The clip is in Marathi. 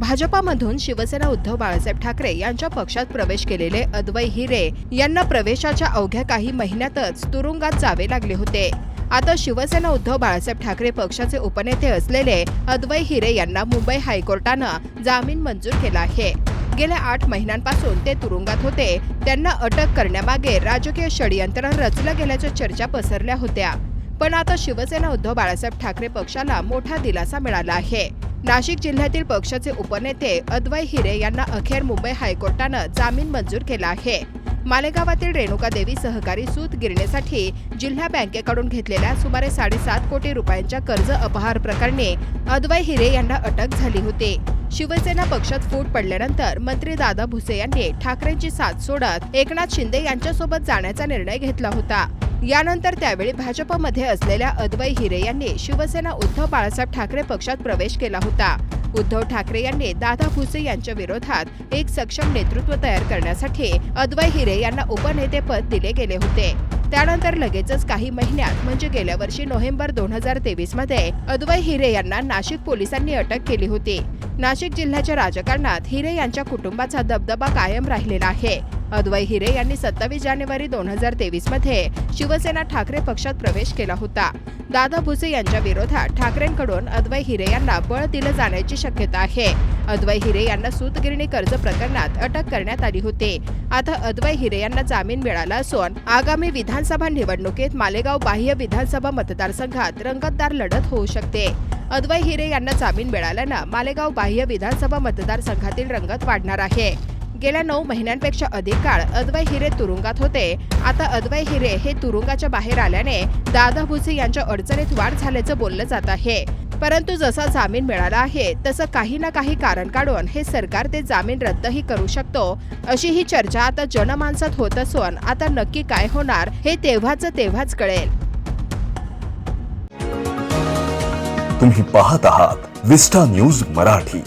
भाजपामधून शिवसेना उद्धव बाळासाहेब ठाकरे यांच्या पक्षात प्रवेश केलेले अद्वै हिरे यांना प्रवेशाच्या अवघ्या काही महिन्यातच तुरुंगात जावे लागले होते. आता शिवसेना उद्धव बाळासाहेब ठाकरे पक्षाचे उपनेते असलेले अद्वै हिरे यांना मुंबई हायकोर्टानं जामीन मंजूर केला आहे. गेल्या आठ महिन्यांपासून ते तुरुंगात होते. त्यांना अटक करण्यामागे राजकीय षडयंत्र रचलं गेल्याच्या चर्चा पसरल्या होत्या. पण आता शिवसेना उद्धव बाळासाहेब ठाकरे पक्षाला मोठा दिलासा मिळाला आहे. नाशिक जिल्ह्यातील पक्षाचे उपनेते अद्वय हिरे यांना अखेर मुंबई हायकोर्टानं जामीन मंजूर केला आहे. मालेगावातील रेणुका देवी सहकारी सूत गिरणीसाठी जिल्हा बँकेकडून घेतलेल्या सुमारे साडेसात कोटी रुपयांच्या कर्ज अपहार प्रकरणी अद्वै हिरे यांना अटक झाली होती. शिवसेना पक्षात फूट पडल्यानंतर मंत्री दादा भुसे यांनी ठाकरेंची साथ सोडत एकनाथ शिंदे यांच्यासोबत जाण्याचा निर्णय घेतला होता. यानंतर त्यावेळी भाजपमध्ये असलेल्या अद्वै हिरे यांनी शिवसेना उद्धव बाळासाहेब ठाकरे पक्षात प्रवेश केला होता. उद्धव ठाकरे यांनी दादा भुसे यांच्या विरोधात एक सक्षम नेतृत्व तयार करण्यासाठी अद्वै हिरे यांना उपनेतेपद दिले गेले होते. त्यानंतर लगेचच काही महिन्यात म्हणजे गेल्या वर्षी नोव्हेंबर दोन हजार तेवीसमध्ये अद्वै हिरे यांना नाशिक पोलिसांनी अटक केली होती. नाशिक जिल्ह्याच्या राजकारणात हिरे यांच्या कुटुंबाचा दबदबा कायम राहिलेला आहे. अद्वै हिरे यांनी सत्तावीस जानेवारी दोन हजार तेवीसमध्ये शिवसेना ठाकरे पक्षात प्रवेश केला होता. दादा भुसे यांच्या विरोधात ठाकरेंकडून अद्वै हिरे यांना बळ दिलं जाण्याची शक्यता आहे. अद्वै हिरे यांना सूतगिरणी कर्ज प्रकरणात अटक करण्यात आली होती. आता अद्वै हिरे यांना जामीन मिळाला असून आगामी विधानसभा निवडणुकीत मालेगाव बाह्य विधानसभा मतदारसंघात रंगतदार लढत होऊ शकते. अद्वै हिरे यांना जामीन मिळाल्यानं मालेगाव बाह्य विधानसभा मतदारसंघातील रंगत वाढणार आहे. गेल्या नऊ महिन्यांपेक्षा अधिक काळ अद्वय हिरे तुरुंगात होते. आता अद्वय हिरे हे तुरुंगाच्या बाहेर आल्याने दादा भुसे यांच्या अडचणीत वाढ झाल्याचं बोललं जात आहे. परंतु जसा जामीन मिळाला आहे तसं काही ना काही कारण काढून हे सरकार ते जामीन रद्दही करू शकतो अशी ही चर्चा आता जनमानसात होत असून आता नक्की काय होणार हे तेव्हाच तेव्हाच कळेल. तुम्ही पाहत आहात विस्टा न्यूज मराठी.